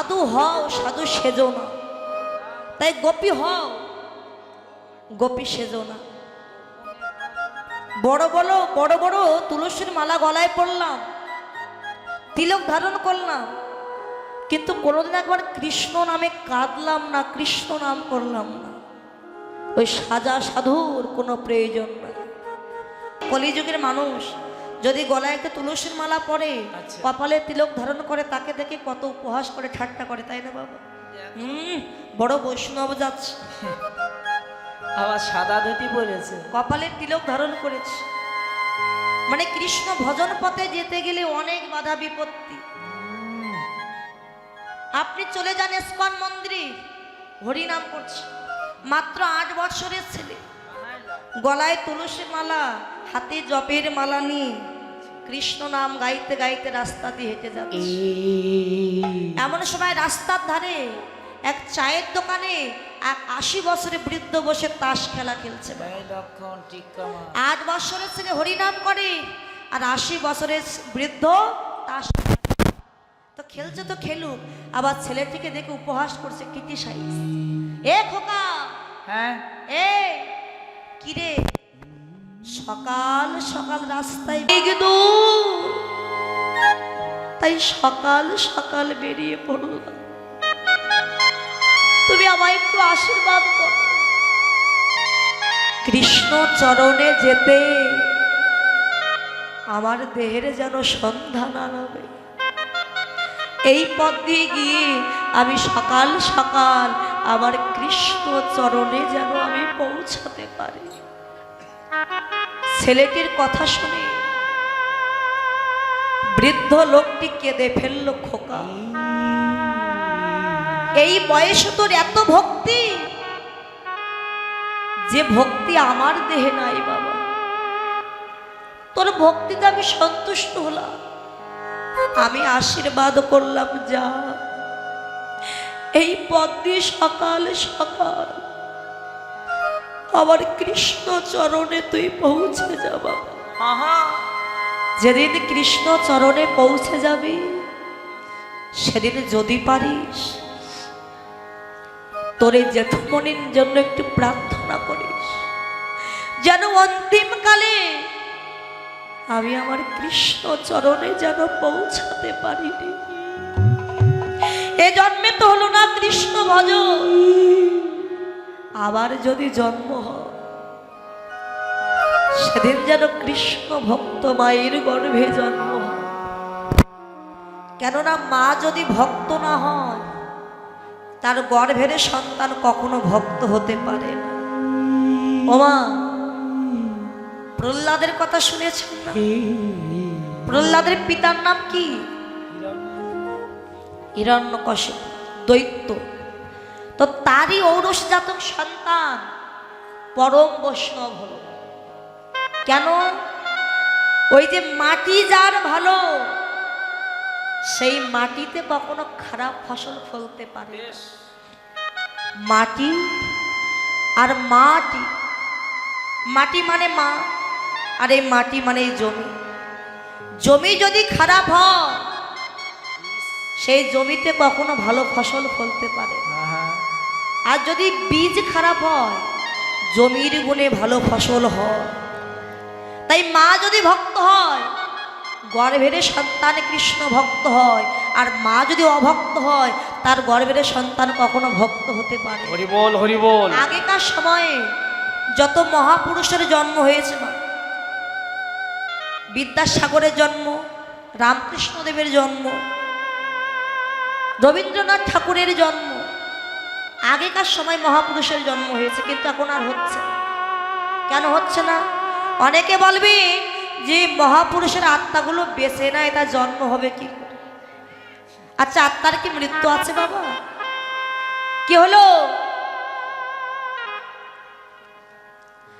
সাধু হও, সাধু সেজো না। তাই গোপী হও, গোপী সেজো না। বড় বড় বড় বড় তুলসীর মালা গলায় পড়লাম, তিলক ধারণ করলাম, কিন্তু কোনোদিন একবার কৃষ্ণ নামে কাঁদলাম না, কৃষ্ণ নাম করলাম না। ওই সাজা সাধুর কোনো প্রয়োজন নাই। কলিযুগের মানুষ যদি গলায় একটা তুলসীর মালা পরে আচ্ছা। কপালে তিলক ধারণ করে তাকে দেখে কত উপহাস করে ঠাট্টা করে তাই না বাবা? হুম বড় বৈষ্ণব যাচ্ছে। আবার সাদা ধুতি পরেছে। কপালে তিলক ধারণ করেছে। মানে কৃষ্ণ ভজন পথে যেতে গেলে অনেক বাধা বিপত্তি। আপনি চলে যান ইস্কন মন্দিরে। হরিনাম করছে। মাত্র আট বছরের ছেলে। গলায় তুলসী মালা হাতে জপের মালা নিয়ে কৃষ্ণ নাম গাইতে গাইতে রাস্তা দিয়ে হেঁটে যাচ্ছে। এমন সময় রাস্তার ধারে এক চায়ের দোকানে এক আশি বছরে বৃদ্ধ বসে তাস খেলা খেলছে। আট বছরের ছেলে হরিনাম করে আর আশি বছরের বৃদ্ধ তাস তো খেলছে তো খেলুক আবার ছেলেটিকে দেখে উপহাস করছে কিটি সাইজ? এ খোকা! হ্যাঁ। এ কিরে সকাল সকাল রাস্তায় তাই সকাল সকাল বেরিয়ে পড়লাম। তুমি আমায় একটু আশীর্বাদ করো। কৃষ্ণ চরণে যেতে আমার দেহের যেন সন্ধ্যা না নামে এই পথ দিয়ে গিয়ে আমি সকাল সকাল আমার কৃষ্ণ চরণে যেন আমি পৌঁছাতে পারি। ছেলেটির কথা শুনে বৃদ্ধ লোকটি কেঁদে ফেলল খোকা। এই বয়সে তোর এত ভক্তি? যে ভক্তি আমার দেহে নাই বাবা। তোর ভক্তিতে আমি সন্তুষ্ট হলাম। আমি আশীর্বাদ করলাম, যা। এই পথ দিয়ে সকাল সকাল আমার কৃষ্ণ চরণে তুই পৌঁছে যাবা। আহা। যেদিন কৃষ্ণ চরণে পৌঁছে যাবি সেদিন যদি পারিস তোরে জেঠমনির জন্য একটু প্রার্থনা করিস যেন অন্তিমকালে আমি আমার কৃষ্ণ চরণে যেন পৌঁছাতে পারিনি। এ জন্মে তো হলো না কৃষ্ণ ভজ আবার যদি জন্ম হয় সেদিন যেন কৃষ্ণ ভক্ত মায়ের গর্ভে জন্ম কেননা মা যদি ভক্ত না হয় তার গর্ভের সন্তান কখনো ভক্ত হতে পারে না। ওমা প্রহ্লাদের কথা শুনেছেন না? প্রহ্লাদের পিতার নাম কি? হিরণ্যকশিপ দৈত্য। তো তারই ঔরস জাতক সন্তান পরম বৈষ্ণব হলো। কেন? ওই যে মাটি যার ভালো সেই মাটিতে কখনো খারাপ ফসল ফলতে পারে মাটি আর মাটি মাটি মানে মা আর এই মাটি মানে এই জমি। জমি যদি খারাপ হয় সেই জমিতে কখনো ভালো ফসল ফলতে পারে না। আর যদি বীজ খারাপ হয় জমির গুণে ভালো ফসল হয়। তাই মা যদি ভক্ত হয় গর্ভের সন্তান কৃষ্ণ ভক্ত হয় আর মা যদি অভক্ত হয় তার গর্ভের সন্তান কখনো ভক্ত হতে পারে। হরি বল হরি বল আগেকার সময়ে যত মহাপুরুষের জন্ম হয়েছে মা বিদ্যাসাগরের জন্ম রামকৃষ্ণদেবের জন্ম রবীন্দ্রনাথ ঠাকুরের জন্ম আগেকার সময় মহাপুরুষের জন্ম হয়েছে, কিন্তু এখন আর হচ্ছে কেন হচ্ছে না? অনেকে বলবি যে মহাপুরুষের আত্মাগুলো বেছে নেয় তার জন্ম হবে কি আচ্ছা আত্মার কি মৃত্যু আছে বাবা? কি হলো?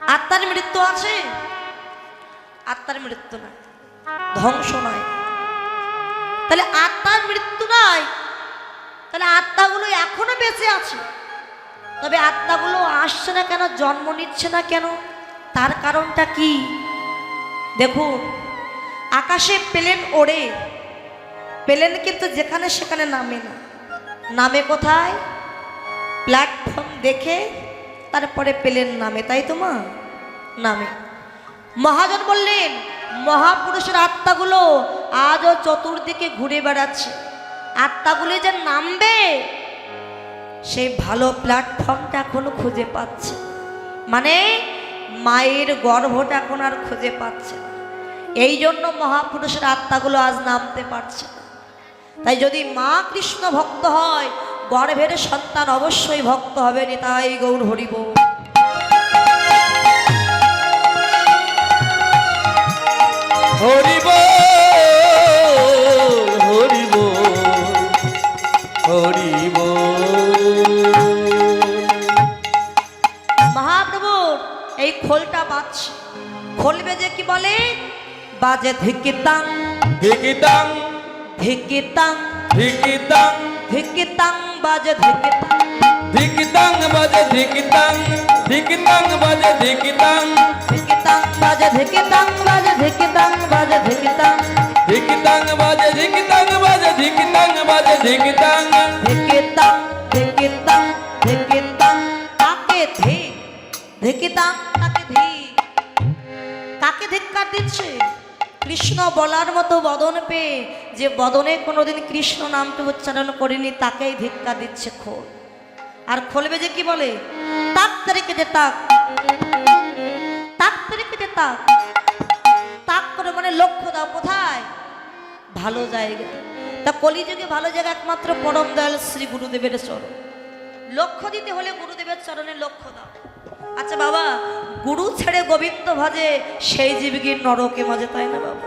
আত্মার মৃত্যু আছে? আত্মার মৃত্যু নাই, ধ্বংস নয় তাহলে আত্মার মৃত্যু নাই তাহলে আত্মাগুলো এখনও বেঁচে আছে। তবে আত্মাগুলো আসছে না কেন, জন্ম নিচ্ছে না কেন? তার কারণটা কি? দেখুন, আকাশে প্লেন ওড়ে। প্লেন কিন্তু যেখানে সেখানে নামে না। নামে কোথায়? প্ল্যাটফর্ম দেখে তারপরে প্লেন নামে, তাই তো মা? নামে। মহাজন বললেন, মহাপুরুষের আত্মাগুলো আজও চতুর্দিকে ঘুরে বেড়াচ্ছে। আত্মাগুলি যে নামবে, সেই ভালো প্ল্যাটফর্মটা এখনও খুঁজে পাচ্ছে। মানে মায়ের গর্ভটা এখন আর খুঁজে পাচ্ছে। এই জন্য মহাপুরুষের আত্মাগুলো আজ নামতে পারছে না। তাই যদি মা কৃষ্ণ ভক্ত হয়, গর্ভের সন্তান অবশ্যই ভক্ত হবে তাই গৌর হরিব। হরিব! হরিব মহাপ্রভুর এই খোলটা বাজছে খোল বেজে কি বলে? বাজে ধিকিতাং। ধিকিতাং। ধিকিতাং। ধিকিতাং। ধিকিতাং বাজে ধিকিতাং। ধিকিতাং বাজে ধিকিতাং। ধিকিতাং বাজে ধিকিতাং। ধিকিতাং বাজে ধিকিতাং বাজে ধিকিতাং বাজে ধিকিতাং। বাজে ধিকিতাং বাজে ধিকিতাং বাজে ধিকিতাং ধিকিতাং ধিকিতাং ধিকিতাং কাকে ধি? ধিক্কার দিচ্ছে? কৃষ্ণ বলার মতো বদন পেয়ে যে বদনে কোনোদিন কৃষ্ণ নামটি উচ্চারণ করেনি, তাকেই ধিক্কার দিচ্ছে খোল। আর খোলবে যে কি বলে? তাক তারিখে যে তাক। তাক তারিখে যে তাক। তাক করে মানে লক্ষ্য দাও, কোথায়? ভালো জায়গা। তা কলিযুগে ভালো জায়গা একমাত্র পরম দয়াল শ্রী গুরুদেবের চরণ। লক্ষ্য দিতে হলে গুরুদেবের চরণে লক্ষ্য দাও। আচ্ছা বাবা, গুরু ছেড়ে গোবিন্দ ভাজে সেই জীবগির নরকে মাঝে, তাই না বাবা?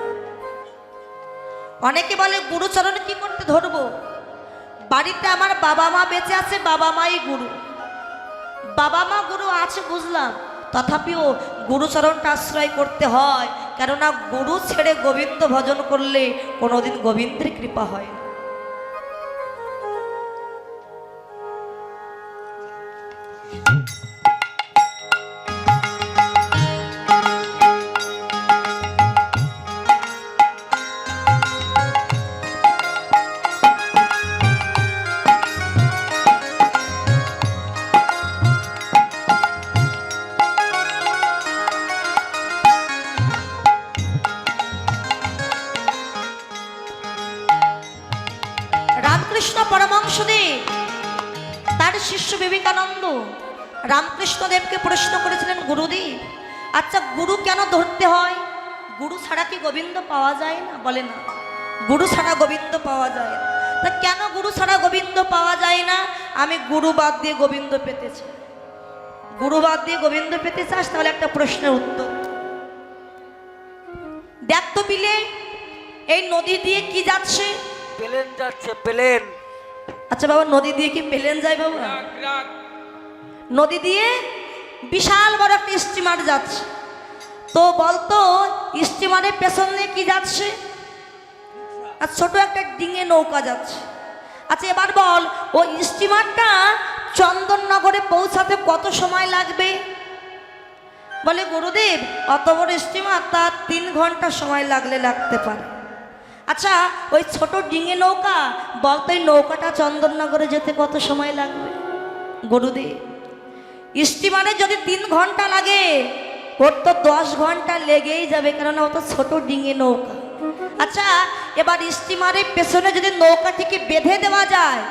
অনেকে বলে গুরুচরণ কি করতে ধরবো? বাড়িতে আমার বাবা মা বেঁচে আছে, বাবা মাই গুরু। বাবা মা গুরু আছে বুঝলাম, তথাপিও গুরুচরণটা আশ্রয় করতে হয়। কেননা গুরু ছেড়ে গোবিন্দ ভজন করলে কোনোদিন গোবিন্দের কৃপা হয় না। রামকৃষ্ণদেবকে প্রশ্ন করেছিলেন গুরুদেব আচ্ছা গুরু কেন ধরতে হয়? গুরু ছাড়া কি গোবিন্দ পাওয়া যায় না? বলে না গুরু ছাড়া গোবিন্দ পাওয়া যায় না। তা কেন গুরু ছাড়া গোবিন্দ পাওয়া যায় না? আমি গুরু বাদ দিয়ে গোবিন্দ পেতে চাই। গুরু বাদ দিয়ে গোবিন্দ পেতে চাস? তাহলে একটা প্রশ্নের উত্তর। দেখ তো বিলে এই নদী দিয়ে কি যাচ্ছে? প্লেন যাচ্ছে প্লেন। আচ্ছা বাবা নদী দিয়ে কি প্লেন যায় বাবা? নদী দিয়ে বিশাল বড় একটা স্টিমার যাচ্ছে। তো বলতো স্টিমারের পেছনে কি যাচ্ছে? আর ছোট একটা ডিঙে নৌকা যাচ্ছে। আচ্ছা এবার বল ও স্টিমারটা চন্দননগরে পৌঁছাতে কত সময় লাগবে? বলে, গুরুদেব, অত বড় স্টিমার তার তিন ঘণ্টা সময় লাগলে লাগতে পারে। আচ্ছা ওই ছোট ডিঙে নৌকা, বলতো, এই নৌকাটা চন্দননগরে যেতে কত সময় লাগবে? গুরুদেব। স্টিমারে যদি তিন ঘণ্টা লাগে, ওর তো দশ ঘণ্টা লেগেই যাবে, কেননা ও তো ছোট ডিঙে নৌকা। আচ্ছা এবার স্টিমারের পেছনে যদি নৌকাটিকে বেঁধে দেওয়া যায়,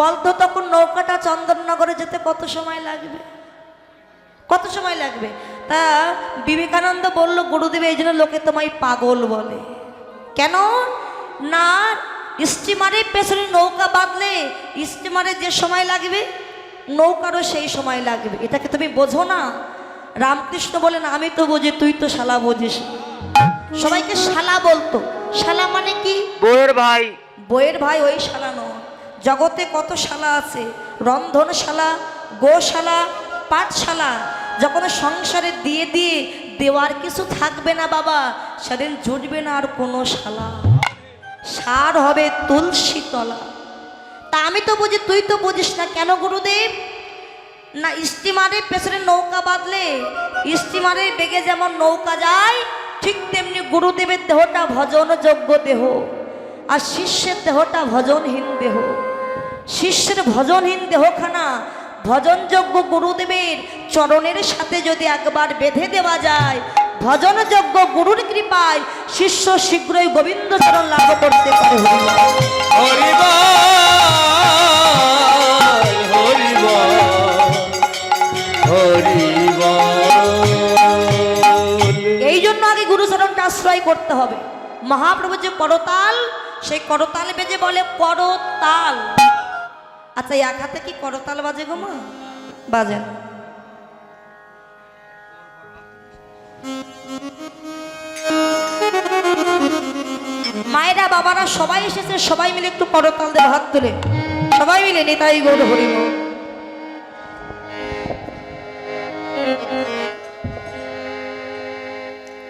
বলতো তখন নৌকাটা চন্দননগরে যেতে কত সময় লাগবে? কত সময় লাগবে? তা বিবেকানন্দ বলল, গুরুদেব, এই জন্য লোকে তোমায় পাগল বলে। কেন? না স্টিমারের পেছনে নৌকা বাঁধলে স্টিমারে যে সময় লাগবে? নৌকারও সেই সময় লাগবে। এটাকে তুমি বোঝো না? রামকৃষ্ণ বলেন আমি তো বুঝি তুই তো শালা বুঝিস। সবাইকে শালা বলতো। শালা মানে কি? বউয়ের ভাই। বইয়ের ভাই ওই শালা নয়। জগতে কত শালা আছে? রন্ধনশালা গোশালা পাঠশালা যখন সংসারে দিয়ে দিয়ে দেওয়ার কিছু থাকবে না বাবা সেদিন জুটবে না আর কোনো শালা। সার হবে তুলসী তলা। তা আমি তো বুঝি, তুই তো বুঝিস না কেন গুরুদেব? না স্টিমারের পেছনে নৌকা বাঁধলে স্টিমারের বেগে যেমন নৌকা যায়, ঠিক তেমনি গুরুদেবের দেহটা ভজন ভজনযোগ্য দেহ। আর শিষ্যের দেহটা ভজনহীন দেহ। শিষ্যের ভজনহীন দেহখানা ভজনযোগ্য গুরুদেবের চরণের সাথে যদি একবার বেঁধে দেওয়া যায় ভজনযোগ্য গুরুর কৃপায় শিষ্য শীঘ্রই গোবিন্দ চরণ লাভ করতে পারে এই জন্য আগে গুরুচরণটা আশ্রয় করতে হবে। মহাপ্রভু যে করতাল সেই করতাল বেজে বলে করতাল। আচ্ছা এক হাতে কি করতাল বাজে গো মা? বাজে মায়েরা, বাবারা, সবাই এসেছে, সবাই মিলে একটু করতাল দেবে হাত তুলে। সবাই মিলে নেতাই গৌর হরিব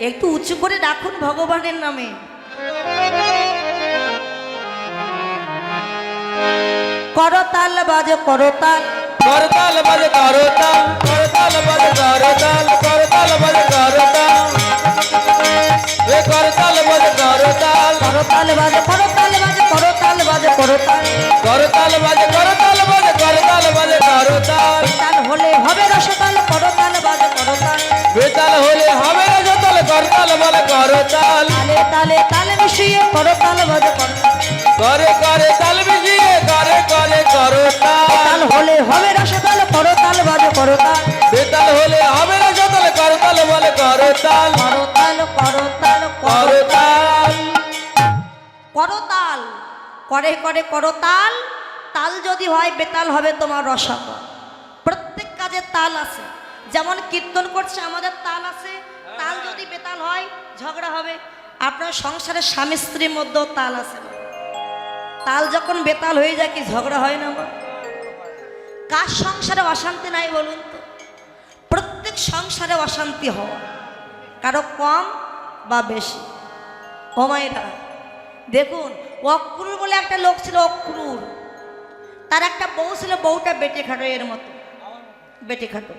একটু উঁচু করে রাখুন ভগবানের নামে। করতাল বাজে করতাল। করতাল বাজে করতাল করতাল বাজে করতাল করতাল বাজে করতাল এ করতাল বাজে করতাল করতাল বাজে করতাল বাজে করতাল বাজে করতাল করতাল বাজে করতাল বাজে করতাল বাজে করতাল তাল হলে হবে রসতাল করতাল বাজে করতাল বেতাল হলে হবে না যতল করতাল বলে করতাল তালে তালে তালে মিশিয়ে করতাল বাজে করতাল করে করে তাল মিশিয়ে করে করে করতাল তাল। হলে হবে রসতাল করতাল বাজে করতাল বেতাল হলে হবে না যতল করতাল বলে করতাল করতাল করতাল করতাল করতাল করে করে করতাল তাল। যদি হয় বেতাল হবে তোমার রসাতল প্রত্যেক কাজে তাল আছে। যেমন কীর্তন করছে আমাদের তাল আছে। তাল যদি বেতাল হয় ঝগড়া হবে। আপনার সংসারের স্বামী স্ত্রীর মধ্যেও তাল আছে। না তাল যখন বেতাল হয়ে যায় কি ঝগড়া হয় না মা কার সংসারে অশান্তি নাই বলুন তো? প্রত্যেক সংসারে অশান্তি হওয়া কারও কম বা বেশি। হোমাইরা দেখুন, অক্রুর বলে একটা লোক ছিল অক্রুর। তার একটা বউ ছিল বউটা বেটে খাটো এর মতো। বেটে খাটো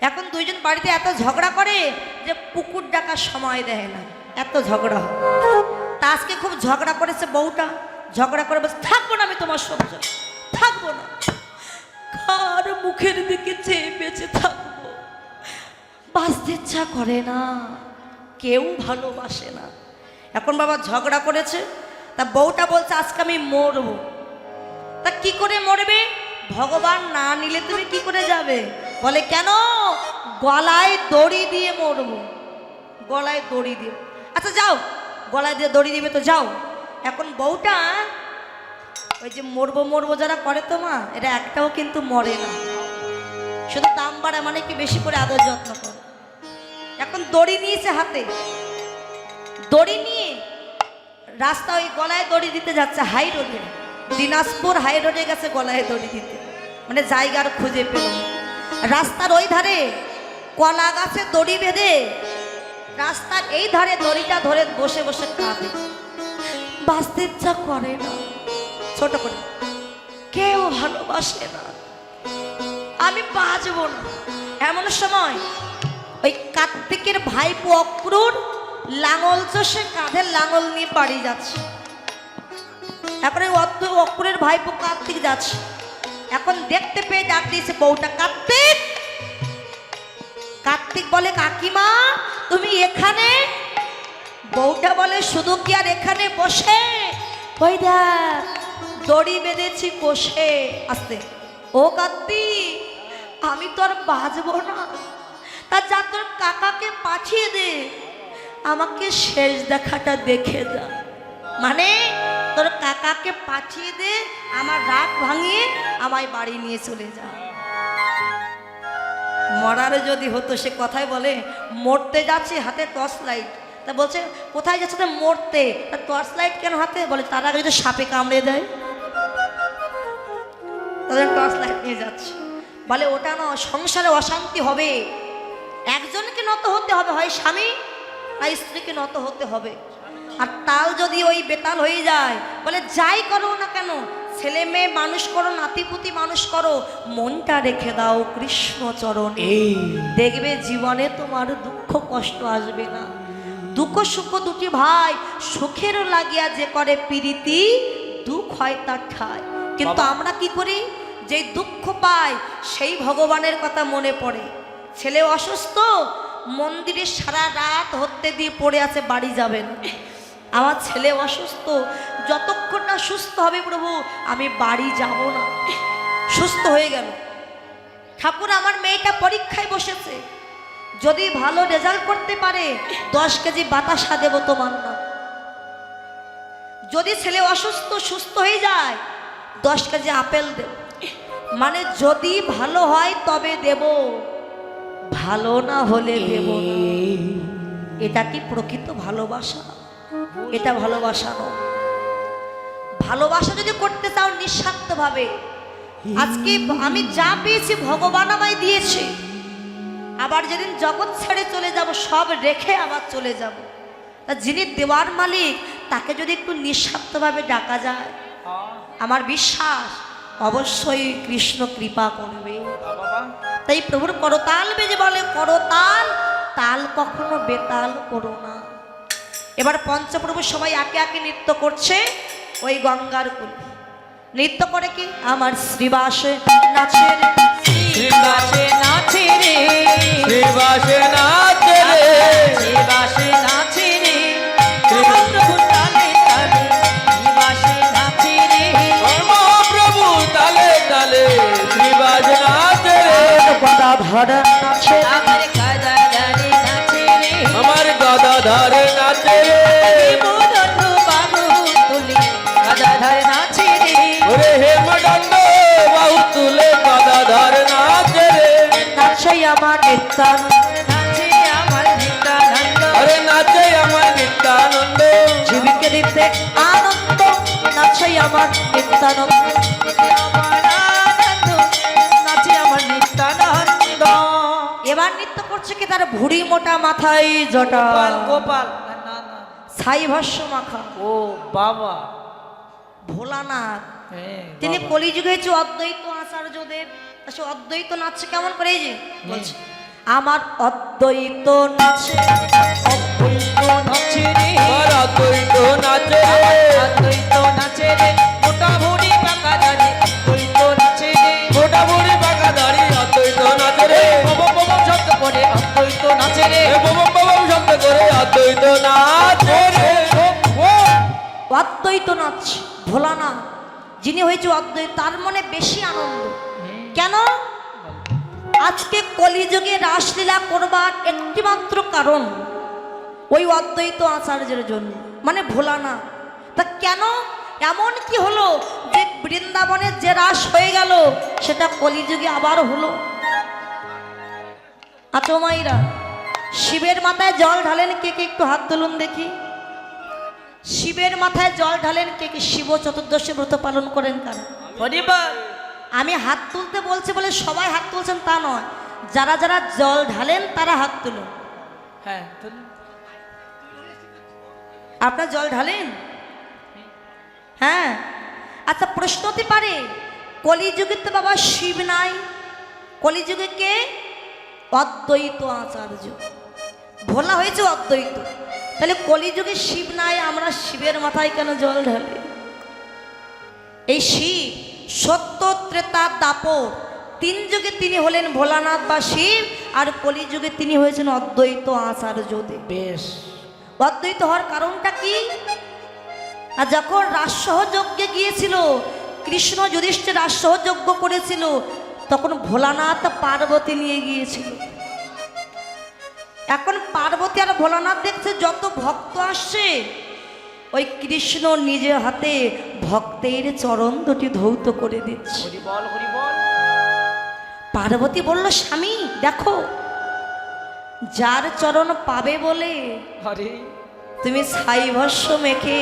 এখন দুইজন বাড়িতে এত ঝগড়া করে যে পুকুর ডাকার সময় দেয় না। এত ঝগড়া হয়। তা আজকে খুব ঝগড়া করেছে বউটা। ঝগড়া করে বলছে, থাকব না আমি তোমার সংসার থাকব না। কার মুখের দিকে চেয়ে বেঁচে থাকব? বাঁচতে ইচ্ছা করে না, কেউ ভালোবাসে না। এখন বাবা ঝগড়া করেছে, তা বউটা বলছে, আজকে আমি মরবো। তা কি করে মরবে? ভগবান না নিলে তুমি কি করে যাবে? বলে, কেন? গলায় দড়ি দিয়ে মরবো। গলায় দড়ি দিয়ে। আচ্ছা যাও, গলায় দিয়ে দড়ি দিবে তো যাও। এখন বউটা ওই যে মরবো মরবো যারা করে তো মা এটা একটাও কিন্তু মরে না। শুধু দাম বাড়া মানে কি বেশি করে আদর যত্ন করে। এখন দড়ি নিয়েছে হাতে। দড়ি নিয়ে রাস্তা ওই গলায় দড়ি দিতে যাচ্ছে হাই রোডে। দিনাজপুর হাই রোডে গেছে গলায় দড়ি দিতে। মানে জায়গার খুঁজে পেল রাস্তার ওই ধারে কলা গাছে দড়ি বেঁধে রাস্তার এই ধারে দড়িটা ধরে বসে বসে কাঁদে। বাঁচতে ইচ্ছা করে না। ছোট করে। কেউ ভালোবাসে না। আমি বাঁচবো না। এমন সময় ওই কার্তিকের ভাইপো অক্রুর লাঙল চষে কাঁধে লাঙল নিয়ে বাড়ি যাচ্ছে। এখন ওই অর্থ অক্রুরের ভাইপো কার্তিক যাচ্ছে। এখন দেখতে পেয়ে ডাক দিয়েছে বউটা কার্তিক। কার্তিক বলে, কাকিমা, তুমি এখানে? বউটা বলে, শুধু কি আর এখানে বসে? ওই দড়ি বেঁধেছি কষে। আসতে। ও কার্তিক আমি তো আর বাজবো না। তা যা তোর কাকাকে পাঠিয়ে দে। আমাকে শেষ দেখাটা দেখে যা। মানে তোর কাকাকে পাঠিয়ে দে, আমার রাগ ভাঙিয়ে আমায় বাড়ি নিয়ে চলে যা। মরারে যদি হতো, সে কথাই বলে, মরতে যাচ্ছে হাতে টর্চ লাইট। তা বলছে কোথায় যাচ্ছে তো মরতে? তা টর্চ লাইট কেন হাতে? বলে তার আগে যদি সাপে কামড়ে দেয় তাদের টর্চ লাইট নিয়ে যাচ্ছে। বলে ওটা না সংসারে অশান্তি হবে। একজনকে নত হতে হবে হয় স্বামী আর স্ত্রীকে নত হতে হবে। আর তাল যদি ওই বেতাল হয়ে যায় বলে যাই করো না কেন ছেলে মেয়ে মানুষ করো নাতিপুতি মানুষ করো মনটা রেখে দাও কৃষ্ণ চরণে দেখবে জীবনে তোমার দুঃখ কষ্ট আসবে না। দুঃখ সুখ দুটি ভাই সুখেরও লাগিয়া যে করে প্রীতি দুঃখ হয় তার ঠায়। কিন্তু আমরা কি করি? যেই দুঃখ পাই সেই ভগবানের কথা মনে পড়ে। ছেলে অসুস্থ মন্দিরে সারা রাত হতে দিয়ে পড়ে আছে বাড়ি যাবেন আমার ছেলে অসুস্থ যতক্ষণ না সুস্থ হবে প্রভু আমি বাড়ি যাব না। সুস্থ হয়ে গেল। ঠাকুর আমার মেয়েটা পরীক্ষায় বসেছে। যদি ভালো রেজাল্ট করতে পারে, দশ কেজি বাতাসা দেবো তোমার নাম। যদি ছেলে অসুস্থ, সুস্থ হয়ে যায়, দশ কেজি আপেল দেব। মানে যদি ভালো হয়, তবে দেব। ভালো না হলে দেব এটা কি প্রকৃত ভালোবাসা? এটা ভালোবাসা নয়। ভালোবাসা যদি করতে চাও নিঃস্বার্থভাবে, আজকে আমি যা পেয়েছি, ভগবান আমায় দিয়েছে। আবার যেদিন জগৎ ছেড়ে চলে যাব, সব রেখে আবার চলে যাব। তা যিনি দেওয়ার মালিক, তাকে যদি একটু নিঃস্বার্থভাবে ডাকা যায়। আমার বিশ্বাস, অবশ্যই কৃষ্ণ কৃপা করবে। তাই প্রভুর করতাল বেজে বলে, করতাল, তাল কখনো বেতাল করো না। এবার পঞ্চপ্রভু সবাই একে একে নৃত্য করছে ওই গঙ্গার কুল। নৃত্য করে কি? আমার শ্রীবাসে নাচের শ্রীবাসে নাচে রে শ্রীবাসে নাচে রে শ্রীবাসে নাচে রে মহাপ্রভু তালে। তালে শ্রীবাসে নাচে রে মহাপ্রভু তালে তালে শ্রীবাসে নাচে রে গদাধর নাচে আমার দাঁড়ে নাচে রে আমার গদাধর নিত্যানন্দ। নাচে আমার নিত্যানন্দ। আরে নাচে আমার নিত্যানন্দ। জীবিকে দিতে আনন্দ নাচে আমার নিত্যানন্দ। আমার আনন্দ নাচে আমার নিত্যানন্দ। এবার নৃত্য করছে কি তার ভুড়ি মোটা মাথায় জটা? গোপাল ছাই ভস্য মাখা। ও বাবা। ভোলানাথ। তিনি কলিযুগে অদ্বৈত আচার্যদেব সে অদ্বৈত নাচছে কেমন করে এই যে? বলছে। আমার অদ্বৈত নাচে। অদ্বৈত নাচে রে। আমার অদ্বৈত নাচে রে। অদ্বৈত নাচে রে। মোটা ভুড়ি পাকা দাঁড়ে। অদ্বৈত নাচে রে। মোটা বুড়ি বাঁকা দাড়ি অদ্বৈত নাচে রে। বম বম শব্দ করে অদ্বৈত নাচে রে। বম বম শব্দ করে অদ্বৈত নাচে রে। অদ্বৈত নাচ ভোলানাথ যিনি হয়েছে অদ্বৈত তার মনে বেশি আনন্দ। কেন? আজকে কলিযুগে রাসলীলা করবার একটিমাত্র কারণ ওই অদ্বৈত আচার্যের জন্য। মানে ভোলানাথ। তা কেন? এমন কি হলো যে বৃন্দাবনের যে রাস হয়ে গেল, সেটা কলিযুগে আবার হলো? আচমাইরা শিবের মাথায় জল ঢালেন কে কে? একটু হাত তুলুন দেখি। শিবের মাথায় জল ঢালেন কে কে? শিব চতুর্দশী ব্রত পালন করেন কারা? হরিবল। আমি হাত তুলতে বলছি বলে সবাই হাত তুলছেন তা নয়। যারা যারা জল ঢালেন তারা হাত তুলুন হ্যাঁ আপনার জল ঢালেন? হ্যাঁ। আচ্ছা প্রশ্ন হতে পারে কলিযুগে তো বাবা শিব নাই। কলিযুগে কে? অদ্বৈত আচার্য। ভোলা হয়েছে অদ্বৈত। তাহলে কলিযুগে শিব নাই আমরা শিবের মাথায় কেন জল ঢালি? এই শিব সত্য ত্রেতা দাপর তিন যুগে তিনি হলেন ভোলানাথ বা শিব আর কলিযুগে তিনি হয়েছেন অদ্বৈত আচার্যদেব বেশ। অদ্বৈত হওয়ার কারণটা কি? আর যখন রাজসহ যজ্ঞে গিয়েছিল কৃষ্ণ যুধিষ্ঠির রাজসহ যজ্ঞ করেছিল তখন ভোলানাথ পার্বতী নিয়ে গিয়েছিল। এখন পার্বতী আর ভোলানাথ দেখছে যত ভক্ত আসছে ওই কৃষ্ণ নিজের হাতে ভক্তের চরণ দুটি ধৌত করে দিচ্ছে। পার্বতী বলল স্বামী দেখো যার চরণ পাবে বলে তুমি ছাইভস্য মেখে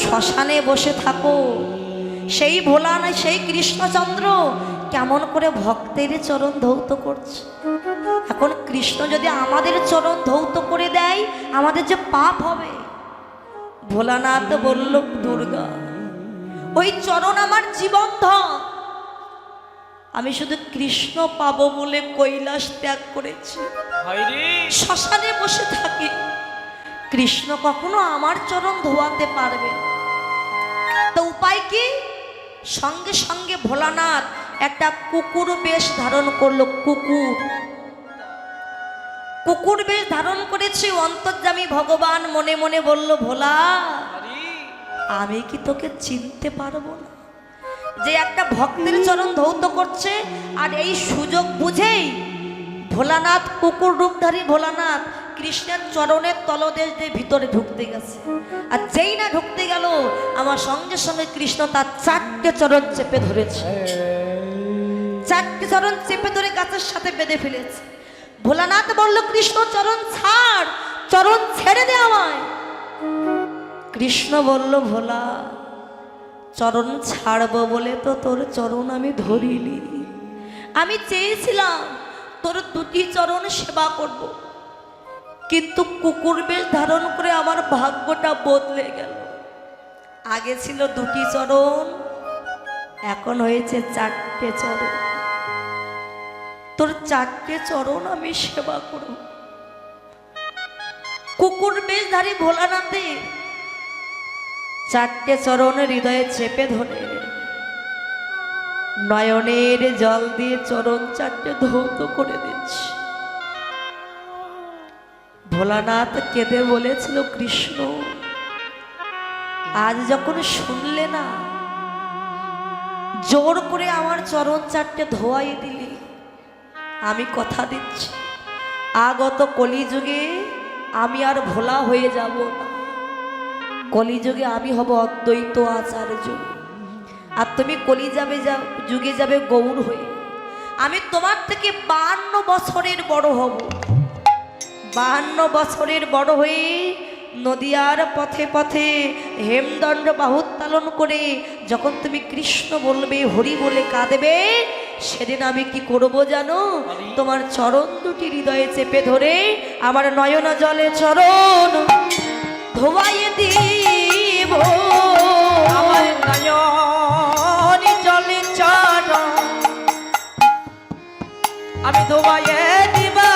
শ্মশানে বসে থাকো। সেই ভোলা না সেই কৃষ্ণচন্দ্র কেমন করে ভক্তের চরণ ধৌত করছে। এখন কৃষ্ণ যদি আমাদের চরণ ধৌত করে দেয় আমাদের যে পাপ হবে। ভোলানাথ বলল দুর্গা ওই চরণ আমার জীবন ধন। আমি শুধু কৃষ্ণ পাবো বলে কৈলাস ত্যাগ করেছি। শ্মশানে বসে থাকি। কৃষ্ণ কখনো আমার চরণ ধোয়াতে পারবে না। তো উপায় কি? সঙ্গে সঙ্গে ভোলানাথ একটা কুকুর বেশ ধারণ করল। কুকুর কুকুর বেশ ধারণ করেছে অন্তর্জামী ভগবান মনে মনে বলল ভোলা আমি কি তোকে চিনতে পারব না? যে একটা ভক্তের চরণ ধৌত করছে আর এই সুযোগ বুঝেই ভোলানাথ কুকুর রূপধারী ভোলানাথ কৃষ্ণের চরণের তলদেশ দিয়ে ভিতরে ঢুকতে গেছে। আর যেই না ঢুকতে গেল আমার সঙ্গে সঙ্গে কৃষ্ণ তার চারটে চরণ চেপে ধরেছে। চারটে চরণ চেপে ধরে গাছের সাথে বেঁধে ফেলেছে। ভোলানাথ বলল, কৃষ্ণ চরণ ছাড়, চরণ ছেড়ে দে আমায়। কৃষ্ণ বলল, ভোলা, চরণ ছাড়বো বলে তো তোর চরণ আমি ধরিনি আমি চেয়েছিলাম তোর দুটি চরণ সেবা করব। কিন্তু কুকুর বেশ ধারণ করে আমার ভাগ্যটা বদলে গেল। আগে ছিল দুটি চরণ, এখন হয়েছে চারটে চরণ। তোর চারটে চরণ আমি সেবা করব। কুকুর বেশ ধারী ভোলানাথে চারটে চরণ হৃদয়ে চেপে ধরে। নয়নের জল দিয়ে চরণ চারটে ধৌত করে দিচ্ছে। ভোলানাথ কেঁদে বলেছিল, কৃষ্ণ, আজ যখন শুনলে না, জোর করে আমার চরণ চারটে ধোয়াই দিলি। আমি কথা দিচ্ছি। আগত কলিযুগে আমি আর ভোলা হয়ে যাব না। কলিযুগে আমি হব অদ্বৈত আচার্য। আর তুমি কলি যাবে যা যুগে যাবে গৌর হয়ে। আমি তোমার থেকে বাহান্ন বছরের বড় হব। বাহান্ন বছরের বড় হয়ে নদিয়ার পথে পথে হেমদণ্ড বাহুত্তালন করে যখন তুমি কৃষ্ণ বলবে, হরি বলে কাঁদবে সেদিন আমি কি করব জানো? তোমার চরণ দুটি হৃদয়ে চেপে ধরে আমার নয়ন জলে চরণ ধোয়াইয়ে দিব। আমার নয়নি জলে চরণ আমি ধোবাইয়ে দিবা।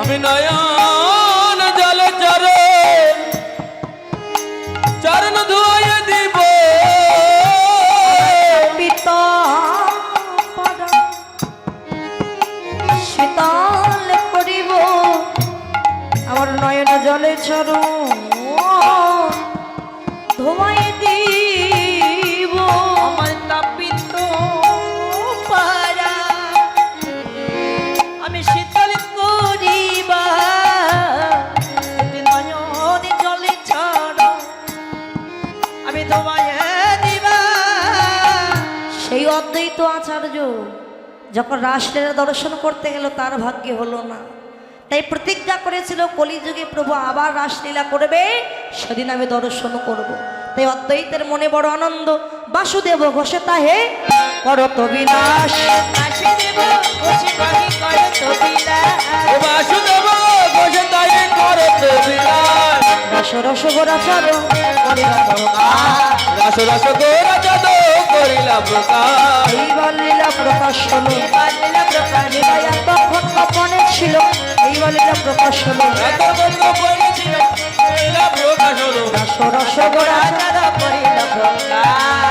আমি নয়ন জলে চরণ ধোয়াই দিব। আমার তাপিত পারা আমি শীতল করিবা। নয়নি জলে চরণ আমি ধোবাইয়ে দিবা। সেই অদ্বৈত আচার্য যখন রাষ্ট্রের দর্শন করতে গেল তার ভাগ্যে হলো না। তাই প্রতিজ্ঞা করেছিল কলিযুগে প্রভু আবার রাসলীলা করবে সেদিন আমি দর্শন করব। তাই অদ্বৈতের মনে বড় আনন্দ। বাসুদেব ঘোষে তাহে করত বিনাশ। বাসুদেব করত বিলাস রস রস গোরাচার রাস রাস গোরা চাঁদ করিলা প্রকাশ। প্রকাশ হলো। প্রকাশ গোপনে ছিল প্রকাশ হলো। করিলা প্রকাশ হলো। রস রস গোরাচার রাজা করিল প্রকাশ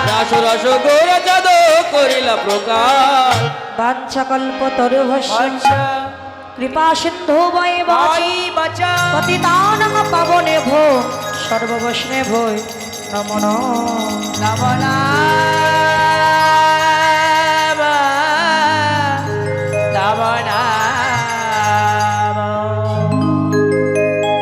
রাস রাস গোরা চাঁদ করিলা প্রকাশ। বাঞ্ছাকল্প তরুভস্য কৃপা সিন্ধু বয়ে ভাই বাঁচা পতিতানং পাবনে ভো সর্ববৈষ্ণে ভয় নমন নমনা